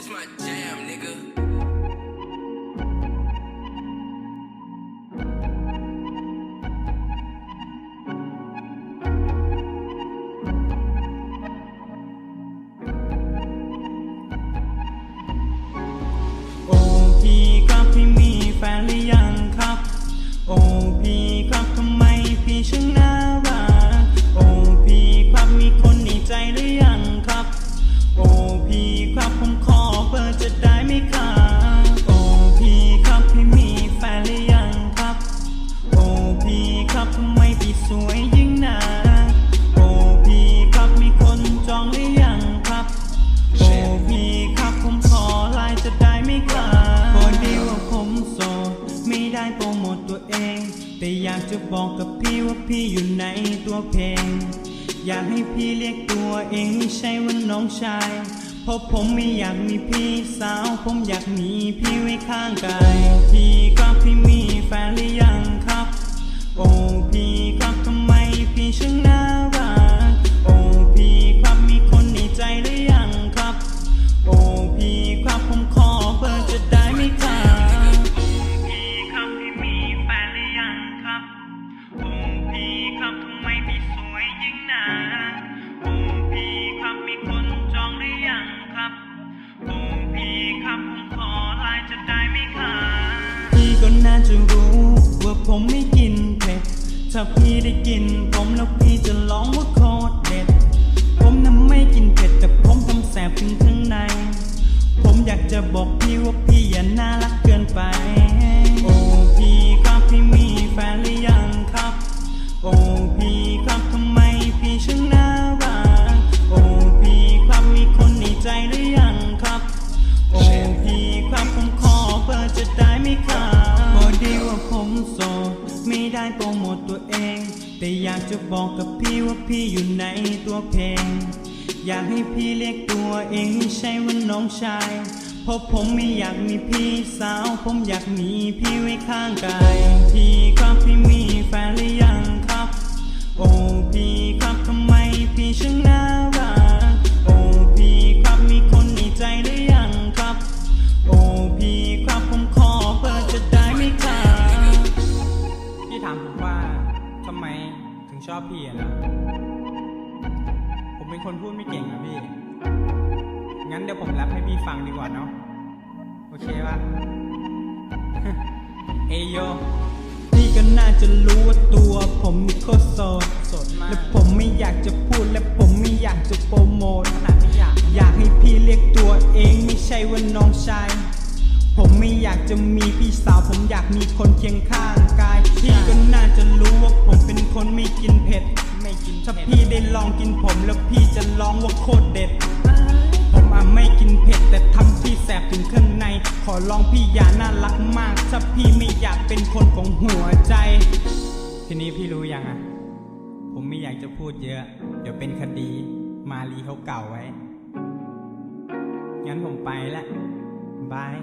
It's my สวยยิ่งนักโอ้พี่ครับมีคนจองหรือยังครับโอ้พี่ครับผมขอไลน์จะได้ไหมครับพอดีว่าผมโสดไม่ได้โปรโมทตัวเอง แต่อยากจะบอกกับพี่ว่าพี่อยู่ในตัวเพลง อยากให้พี่เรียกตัวเองไม่ใช่ว่าน้องชายเพราะผมไม่อยากมีพี่สาว ผมอยากมีพี่ไว้ข้างกายพี่ นานจะรู้ว่าผมไม่กินเผ็ด ถ้าพี่ได้กินผมแล้วพี่จะร้องว่าโคตรเด็ด ผมนั้นไม่กินเผ็ดแต่ผมทำแสบถึงข้างใน ผมอยากจะบอกพี่ว่าพี่อย่าน่ารักเกินไป โอ้พี่ครับพี่มีแฟนหรือยังครับ โอ้พี่ แต่อยากจะบอกกับพี่ว่าพี่อยู่ในตัวเพลง อยากให้พี่เรียกตัวเองใช่ว่าน้องชายเพราะผมไม่อยากมีพี่สาว ผมอยากมีพี่ไว้ข้างกาย พี่ครับพี่มีแฟนหรือยังครับ โอ้พี่ครับทำไมพี่ช่างน่ารักโอ้พี่ครับมีคนในใจหรือยังครับ โอ้พี่ครับผมขอเบอร์จะได้ไหมครับพี่ถามผมว่า ทำไมถึงชอบพี่อะนะ ผมเป็นคนพูดไม่เก่งนะพี่ งั้นเดี๋ยวผมแรปให้พี่ฟังดีกว่าเนาะ โอเคปะเอโยพี่ก็น่าจะรู้ว่าตัวผมนี่โคตรโสดสดมากและผมไม่อยากจะพูดและผมไม่อยากจะโปรโมทขนาดไม่อยาก อยากให้พี่เรียกตัวเองไม่ใช่ว่าน้องชาย ไม่อยากจะมีพี่สาว ผมอยากมีคนเคียงข้างกาย พี่ก็น่าจะรู้ว่าผมเป็นคนไม่กินเผ็ด ไม่กินถ้าพี่ได้ลองกินผมแล้วพี่จะร้องว่าโคตรเด็ด ผมอะไม่กินเผ็ดแต่ทำพี่แสบถึงข้างใน ขอลองพี่อย่าน่ารักมาก ถ้าพี่ไม่อยากเป็นคนของหัวใจ ทีนี้พี่รู้ยังอะ ผมไม่อยากจะพูดเยอะ เดี๋ยวเป็นคดี มารีเขาเก่าไว้ งั้นผมไปละบาย